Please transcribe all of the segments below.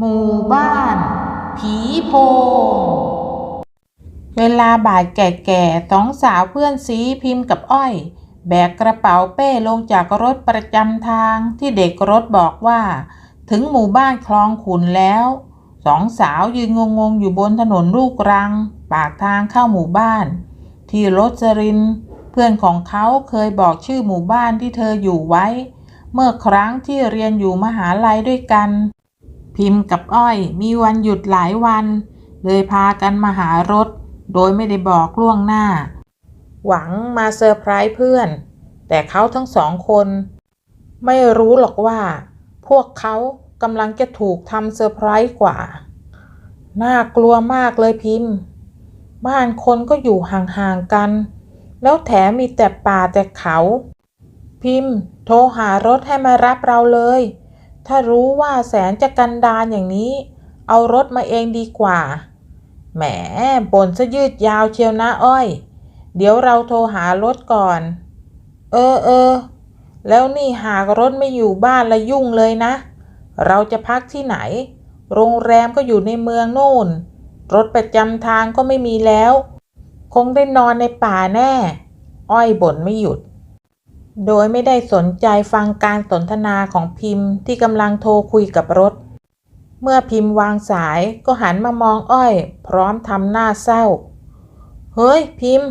หมู่บ้าน ผีโพง เวลาบ่ายแก่ๆสองสาวเพื่อนซีพิมพ์กับอ้อย แบกกระเป๋าเป้ลงจากรถประจำทางที่เด็กรถบอกว่า ถึงหมู่บ้านคลองขุนแล้วสองสาวยืนงงๆอยู่บนถนนลูกรัง ปากทางเข้าหมู่บ้าน ที่รสริน เพื่อนของเขาเคยบอกชื่อหมู่บ้านที่เธออยู่ไว้ เมื่อครั้งที่เรียนอยู่มหาลัยด้วยกัน พิมพ์กับอ้อยมีวันหยุดหลายวัน เลยพากันมาหารถ โดยไม่ได้บอกล่วงหน้า หวังมาเซอร์ไพรส์เพื่อน แต่เขาทั้งสองคน ไม่รู้หรอกว่า พวกเขากำลังจะถูกทำเซอร์ไพรส์กว่า น่ากลัวมากเลยพิมพ์ บ้านคนก็อยู่ห่างๆกัน แล้วแถมมีแต่ป่าแต่เขา พิมพ์ โทรหารถให้มารับเราเลย ถ้ารู้ว่าแสนจะกันดารอย่างนี้ เอารถมาเองดีกว่า แหมบ่นซะยืดยาวเชียวนะอ้อย เดี๋ยวเราโทรหารถก่อน เออเออ แล้วนี่หากรถไม่อยู่บ้านละยุ่งเลยนะ เราจะพักที่ไหน โรงแรมก็อยู่ในเมืองโน่น รถประจำทางก็ไม่มีแล้ว คงได้นอนในป่าแน่ อ้อยบ่นไม่หยุด โดยไม่ได้สนใจฟังการสนทนาของพิมพ์ที่กำลังโทรคุยกับรถ เมื่อพิมพ์วางสายก็หันมามองอ้อย พร้อมทำหน้าเศร้า เฮ้ยพิมพ์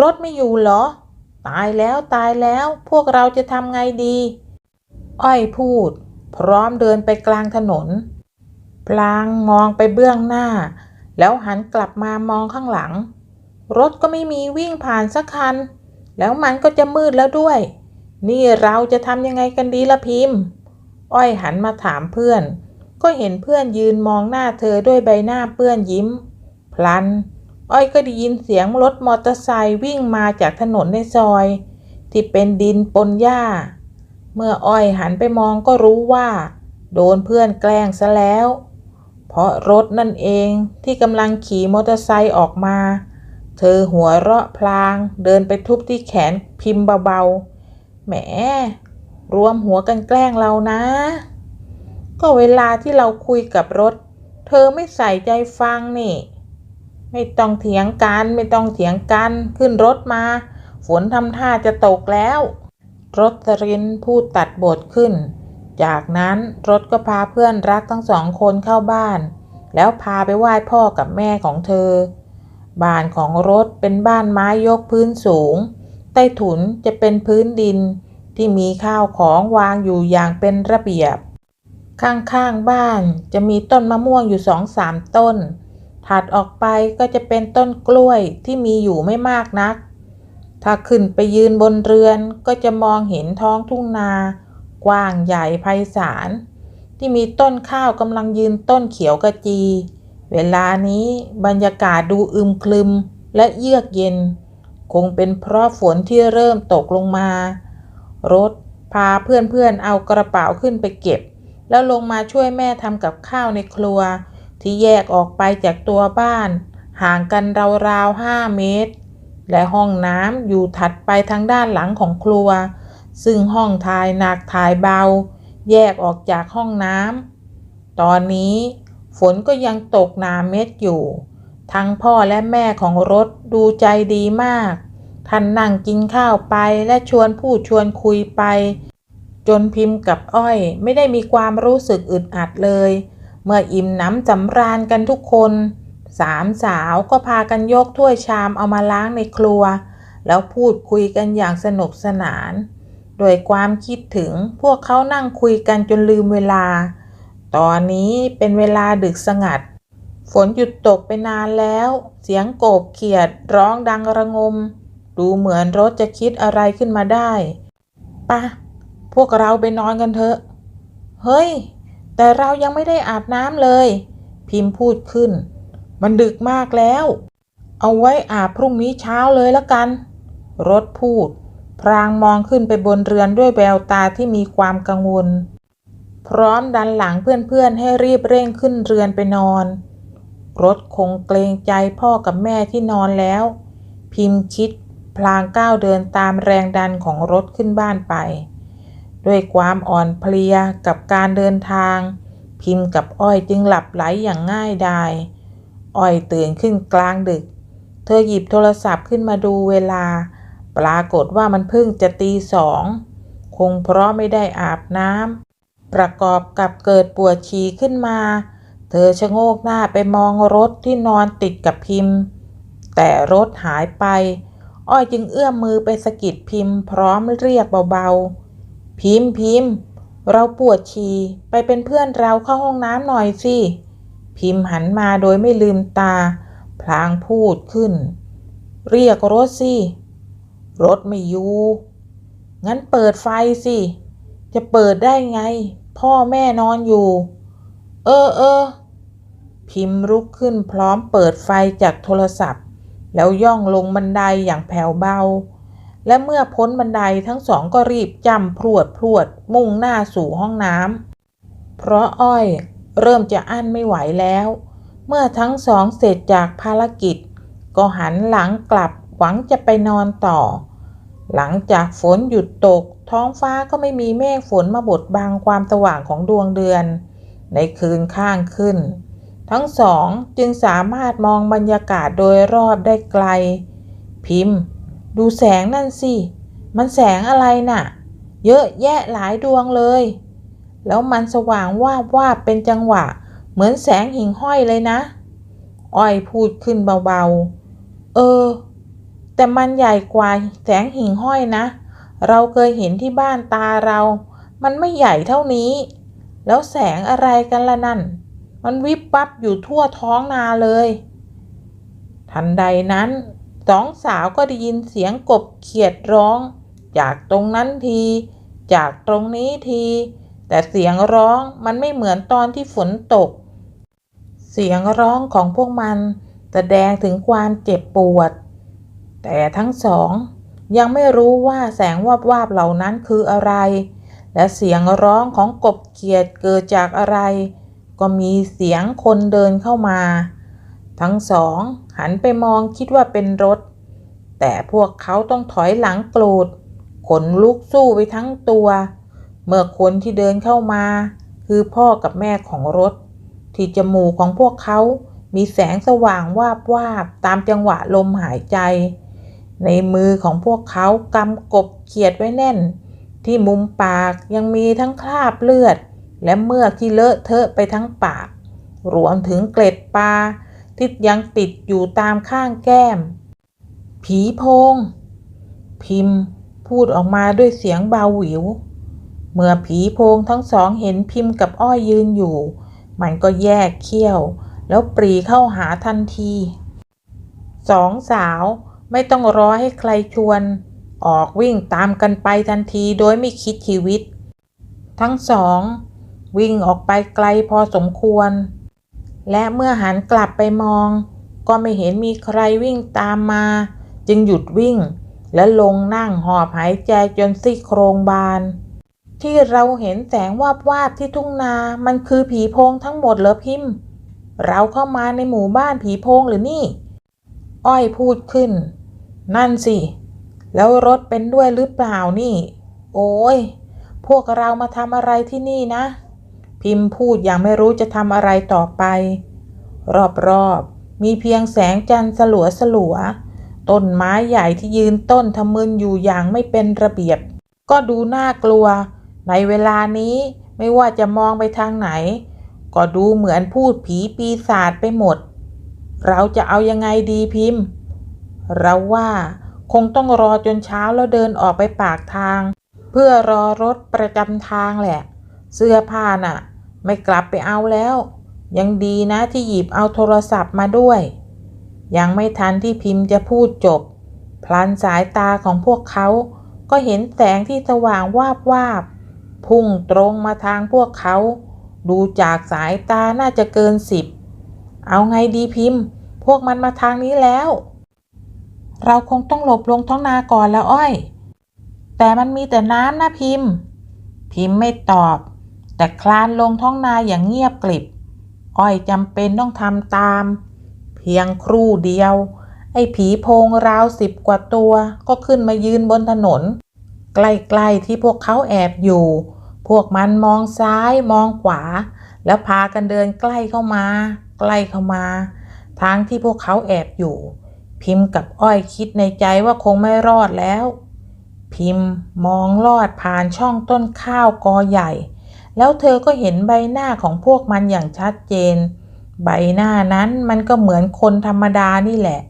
รถไม่อยู่เหรอ ตายแล้วตายแล้วพวกเราจะทำไงดี อ้อยพูด พร้อมเดินไปกลางถนน พลางมองไปเบื้องหน้า แล้วหันกลับมามองข้างหลัง รถก็ไม่มีวิ่งผ่านสักคัน แล้วมันก็จะมืดแล้วด้วย นี่เราจะทำยังไงกันดีละพิมพ์ อ้อยหันมาถามเพื่อน ก็เห็นเพื่อนยืนมองหน้าเธอด้วยใบหน้าเปื้อนยิ้ม พลัน อ้อยก็ได้ยินเสียงรถมอเตอร์ไซค์วิ่งมาจากถนนในซอย ที่เป็นดินปนหญ้า เมื่ออ้อยหันไปมองก็รู้ว่า โดนเพื่อนแกล้งซะแล้ว เพราะรถนั่นเองที่กำลังขี่มอเตอร์ไซค์ออกมา เธอหัวเราะพลาง เดินไปทุบที่แขนพิมพ์เบาๆ แหม รวมหัวกันแกล้งเรานะ ก็เวลาที่เราคุยกับรถ เธอไม่ใส่ใจฟังนี่ ไม่ต้องเถียงกันไม่ต้องเถียงกันขึ้นรถมา ฝนทำท่าจะตกแล้ว รถสรินพูดตัดบทขึ้น จากนั้นรถก็พาเพื่อนรักทั้งสองคนเข้าบ้าน แล้วพาไปไหว้พ่อกับแม่ของเธอ บ้านของรถเป็นบ้านไม้ยกพื้นสูง ใต้ถุนจะเป็นพื้นดินที่มีข้าวของวางอยู่อย่างเป็นระเบียบ ข้างๆบ้านจะมีต้นมะม่วงอยู่สองสามต้น ถัดออกไปก็จะเป็นต้นกล้วยที่มีอยู่ไม่มากนัก ถ้าขึ้นไปยืนบนเรือนก็จะมองเห็นท้องทุ่งนา กว้างใหญ่ไพศาลที่มีต้นข้าวกำลังยืนต้นเขียวกระจี เวลานี้บรรยากาศดูอึมครึมและเยือกเย็น คงเป็นเพราะฝนที่เริ่มตกลงมา รถพาเพื่อนๆเอากระเป๋าขึ้นไปเก็บ แล้วลงมาช่วยแม่ทำกับข้าวในครัว ที่แยกออกไปจากตัวบ้าน ห่างกันราวๆห้าเมตร และห้องน้ำอยู่ถัดไปทางด้านหลังของครัว ซึ่งห้องทายหนักทายเบา แยกออกจากห้องน้ำตอนนี้ฝนก็ยังตกหนาเม็ดอยู่ ทั้งพ่อและแม่ของรถดูใจดีมาก ท่านนั่งกินข้าวไปและชวนพูดชวนคุยไป จนพิมพ์กับอ้อยไม่ได้มีความรู้สึกอึดอัดเลย เมื่ออิ่มหน้ำสำราญกันทุกคน สามสาวก็พากันยกถ้วยชามเอามาล้างในครัว แล้วพูดคุยกันอย่างสนุกสนาน โดยความคิดถึงพวกเขานั่งคุยกันจนลืมเวลา ตอนนี้เป็นเวลาดึกสงัด ฝนหยุดตกไปนานแล้ว เสียงโกบเขียดร้องดังระงม ดูเหมือนรถจะคิดอะไรขึ้นมาได้ปะพวกเราไปนอนกันเถอะ เฮ้ย แต่เรายังไม่ได้อาบน้ำเลย พิมพ์พูดขึ้น มันดึกมากแล้ว เอาไว้อาบพรุ่งนี้เช้าเลยละกัน รถพูด พรางมองขึ้นไปบนเรือนด้วยแววตาที่มีความกังวล พร้อมดันหลังเพื่อนๆให้รีบเร่งขึ้นเรือนไปนอน รถคงเกรงใจพ่อกับแม่ที่นอนแล้ว พิมพ์คิดพลางก้าวเดินตามแรงดันของรถขึ้นบ้านไป ด้วยความอ่อนเพลียกับการเดินทาง พิมพ์กับอ้อยจึงหลับไหลอย่างง่ายดายอ้อยตื่นขึ้นกลางดึก เธอหยิบโทรศัพท์ขึ้นมาดูเวลา ปรากฏว่ามันเพิ่งจะตีสองคงเพราะไม่ได้อาบน้ำประกอบกับเกิดปวดฉี่ขึ้นมา เธอชะโงกหน้าไปมองรถที่นอนติดกับพิมพ์ แต่รถหายไป อ้อยจึงเอื้อมมือไปสะกิดพิมพ์ พร้อมเรียกเบาๆ พิมพ์พิมพ์ เราปวดฉี่ไปเป็นเพื่อนเราเข้าห้องน้ำหน่อยสิ พิมพ์หันมาโดยไม่ลืมตา พลางพูดขึ้น เรียกรถสิ รถไม่อยู่ งั้นเปิดไฟสิ จะเปิดได้ไง พ่อแม่นอนอยู่ เออเออ พิมพ์ลุกขึ้นพร้อมเปิดไฟจากโทรศัพท์ แล้วย่องลงบันไดอย่างแผ่วเบา และเมื่อพ้นบันไดทั้งสองก็รีบจำพรวดพรวดมุ่งหน้าสู่ห้องน้ำเพราะอ้อยเริ่มจะอั้นไม่ไหวแล้ว เมื่อทั้งสองเสร็จจากภารกิจ ก็หันหลังกลับหวังจะไปนอนต่อ หลังจากฝนหยุดตก ท้องฟ้าก็ไม่มีเมฆฝนมาบดบังความสว่างของดวงเดือน ในคืนข้างขึ้น ทั้งสองจึงสามารถมองบรรยากาศโดยรอบได้ไกล พิมพ์ ดูแสงนั่นสิ มันแสงอะไรน่ะ เยอะแยะหลายดวงเลย แล้วมันสว่างวาบวาบเป็นจังหวะ เหมือนแสงหิ่งห้อยเลยนะ อ้อยพูดขึ้นเบาๆ เออ แต่มันใหญ่กว่าแสงหิ่งห้อยนะ เราเคยเห็นที่บ้านตาเรา มันไม่ใหญ่เท่านี้ แล้วแสงอะไรกันละนั่น มันวิบวับอยู่ทั่วท้องนาเลย ทันใดนั้นสองสาวก็ได้ยินเสียงกบเขียดร้อง จากตรงนั้นที จากตรงนี้ที แต่เสียงร้องมันไม่เหมือนตอนที่ฝนตก เสียงร้องของพวกมันแสดงถึงความเจ็บปวด แต่ทั้งสองยังไม่รู้ว่าแสงวาบวาบๆเหล่านั้นคืออะไร และเสียงร้องของกบเขียดเกิดจากอะไร ก็มีเสียงคนเดินเข้ามา ทั้งสองหันไปมองคิดว่าเป็นรถ แต่พวกเขาต้องถอยหลังกรูดขนลุกสู้ไปทั้งตัว เมื่อคนที่เดินเข้ามา คือพ่อกับแม่ของรถ ที่จมูกของพวกเขา มีแสงสว่างวาบวาบตามจังหวะลมหายใจ ในมือของพวกเขากำกบเขียดไว้แน่น ที่มุมปากยังมีทั้งคราบเลือด และเมือกที่เลอะเทอะไปทั้งปาก รวมถึงเกล็ดปลาที่ยังติดอยู่ตามข้างแก้ม ผีโพง พิมพ์ พูดออกมาด้วยเสียงเบาหวิว เมื่อผีโพงทั้งสองเห็นพิมพ์กับอ้อยยืนอยู่ มันก็แยกเขี้ยว แล้วปรีเข้าหาทันที สองสาวไม่ต้องรอให้ใครชวน ออกวิ่งตามกันไปทันทีโดยไม่คิดชีวิต ทั้งสอง วิ่งออกไปไกลพอสมควร และเมื่อหันกลับไปมอง ก็ไม่เห็นมีใครวิ่งตามมา จึงหยุดวิ่ง และลงนั่งหอบหายใจจนซี่โครงบาน ที่เราเห็นแสงวาบวาบที่ทุ่งนามันคือผีโพงทั้งหมดเหรอพิมพ์ เราเข้ามาในหมู่บ้านผีโพงหรือนี่ อ้อยพูดขึ้น นั่นสิ แล้วรถเป็นด้วยหรือเปล่านี่ โอ้ย พวกเรามาทำอะไรที่นี่นะ พิมพ์พูดอย่างไม่รู้จะทำอะไรต่อไป รอบๆ มีเพียงแสงจันทร์สลัวสลัวๆต้นไม้ใหญ่ที่ยืนต้นทะมึนอยู่อย่างไม่เป็นระเบียบ ก็ดูน่ากลัว ในเวลานี้ไม่ว่าจะมองไปทางไหน ก็ดูเหมือนพูดผีปีศาจไปหมด เราจะเอายังไงดีพิมพ์ เราว่า คงต้องรอจนเช้าแล้วเดินออกไปปากทาง เพื่อรอรถประจำทางแหละ เสื้อผ้าน่ะ ไม่กลับไปเอาแล้ว ยังดีนะที่หยิบเอาโทรศัพท์มาด้วย ยังไม่ทันที่พิมพ์จะพูดจบ พลันสายตาของพวกเขา ก็เห็นแสงที่สว่างวาบวาบพุ่งตรงมาทางพวกเขา ดูจากสายตาน่าจะเกินสิบ เอาไงดีพิมพ์ พวกมันมาทางนี้แล้ว เราคงต้องหลบลงท้องนาก่อนแล้วอ้อย แต่มันมีแต่น้ำนะพิมพ์ พิมพ์ไม่ตอบ แต่คลานลงท้องนาอย่างเงียบกริบ อ้อยจำเป็นต้องทำตาม เพียงครู่เดียว ไอ้ผีโพงราวสิบกว่าตัว ก็ขึ้นมายืนบนถนน ใกล้ๆที่พวกเขาแอบอยู่ พวกมันมองซ้ายมองขวา แล้วพากันเดินใกล้เข้ามา ใกล้เข้ามา ทางที่พวกเขาแอบอยู่ พิมพ์กับอ้อยคิดในใจว่าคงไม่รอดแล้ว พิมพ์มองลอดผ่านช่องต้นข้าวกอใหญ่ แล้วเธอก็เห็นใบหน้าของพวกมันอย่างชัดเจน ใบหน้านั้นมันก็เหมือนคนธรรมดานี่แหละ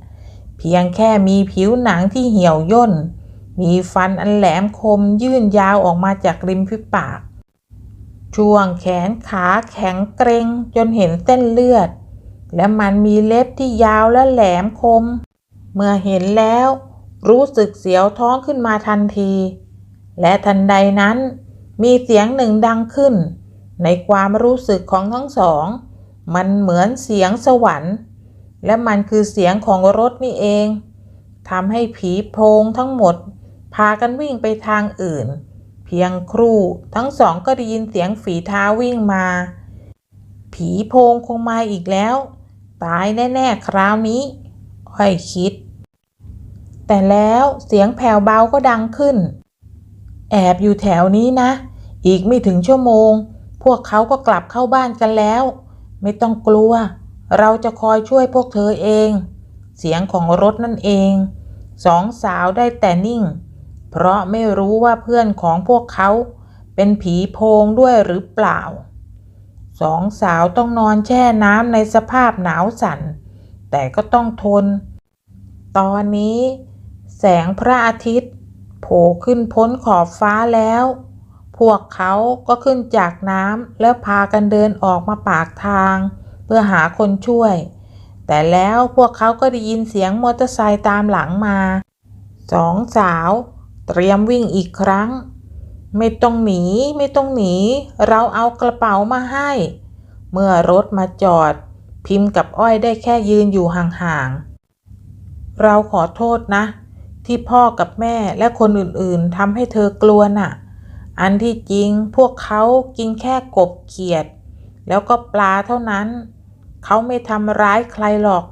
เพียงแค่มีผิวหนังที่เหี่ยวย่น มีฟันอันแหลมคมยื่นยาวออกมาจากริมฝีปาก ช่วงแขนขาแข็งเกร็งจนเห็นเส้นเลือดและมันมีเล็บที่ยาวและแหลมคม เมื่อเห็นแล้ว รู้สึกเสียวท้องขึ้นมาทันที และทันใดนั้น มีเสียงหนึ่งดังขึ้น ในความรู้สึกของทั้งสอง มันเหมือนเสียงสวรรค์ และมันคือเสียงของรถนี่เองทำให้ผีโพงทั้งหมด พากันวิ่งไปทางอื่น เพียงครู่ทั้งสองก็ได้ยินเสียงฝีเท้าวิ่งมา ผีโพงคงมาอีกแล้ว ตายแน่ ๆ คราวนี้ อ้อยคิด แต่แล้วเสียงแผ่วเบาก็ดังขึ้น แอบอยู่แถวนี้นะ อีกไม่ถึงชั่วโมง พวกเขาก็กลับเข้าบ้านกันแล้ว ไม่ต้องกลัว เราจะคอยช่วยพวกเธอเอง เสียงของรถนั่นเอง สองสาวได้แต่นิ่ง เพราะไม่รู้ว่าเพื่อนของพวกเขา เป็นผีโพงด้วยหรือเปล่าสองสาวต้องนอนแช่น้ำในสภาพหนาวสั่น แต่ก็ต้องทน ตอนนี้ แสงพระอาทิตย์ โผล่ขึ้นพ้นขอบฟ้าแล้ว พวกเขาก็ขึ้นจากน้ำแล้วพากันเดินออกมาปากทาง เพื่อหาคนช่วย แต่แล้วพวกเขาก็ได้ยินเสียงมอเตอร์ไซค์ตามหลังมาสองสาว เตรียมวิ่งอีกครั้ง ไม่ต้องหนีไม่ต้องหนี เราเอากระเป๋ามาให้ เมื่อรถมาจอด พิมพ์กับอ้อยได้แค่ยืนอยู่ห่างๆ เราขอโทษนะ ที่พ่อกับแม่และคนอื่นๆทำให้เธอกลัวน่ะ อันที่จริงพวกเขากินแค่กบเขียด แล้วก็ปลาเท่านั้น เขาไม่ทำร้ายใครหรอก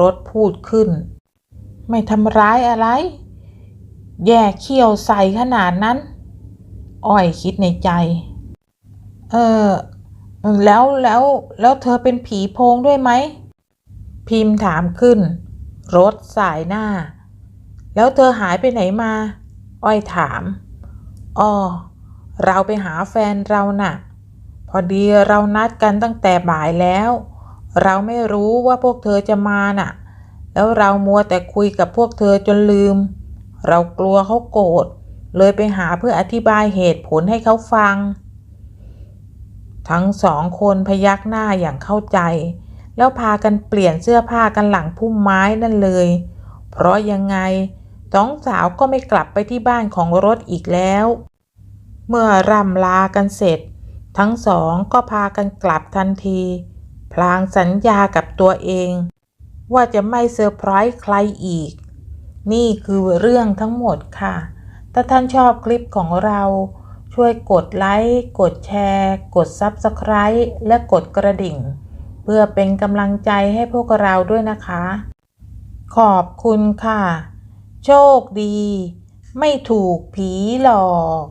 รถพูดขึ้น ไม่ทำร้ายอะไร แย่เขี้ยวใส่ขนาดนั้น อ้อยคิดในใจ เออแล้วแล้วแล้วเธอเป็นผีโพงด้วยไหม พิมพ์ถามขึ้น รถสายหน้า แล้วเธอหายไปไหนมา อ้อยถามอ๋อเราไปหาแฟนเราน่ะ พอดีเรานัดกันตั้งแต่บ่ายแล้ว เราไม่รู้ว่าพวกเธอจะมาน่ะ แล้วเรามัวแต่คุยกับพวกเธอจนลืม เรากลัวเขาโกรธเลยไปหาเพื่ออธิบายเหตุผลให้เขาฟัง ทั้งสองคนพยักหน้าอย่างเข้าใจ แล้วพากันเปลี่ยนเสื้อผ้ากันหลังพุ่มไม้นั่นเลย เพราะยังไงสองสาวก็ไม่กลับไปที่บ้านของรถอีกแล้ว เมื่อร่ำลากันเสร็จ ทั้งสองก็พากันกลับทันที พลางสัญญากับตัวเอง ว่าจะไม่เซอร์ไพรส์ใครอีก นี่คือเรื่องทั้งหมดค่ะ ถ้าท่านชอบคลิปของเราช่วยกดไลค์ กดแชร์ กด Subscribe และกดกระดิ่ง เพื่อเป็นกำลังใจให้พวกเราด้วยนะคะ ขอบคุณค่ะ โชคดี ไม่ถูกผีหลอก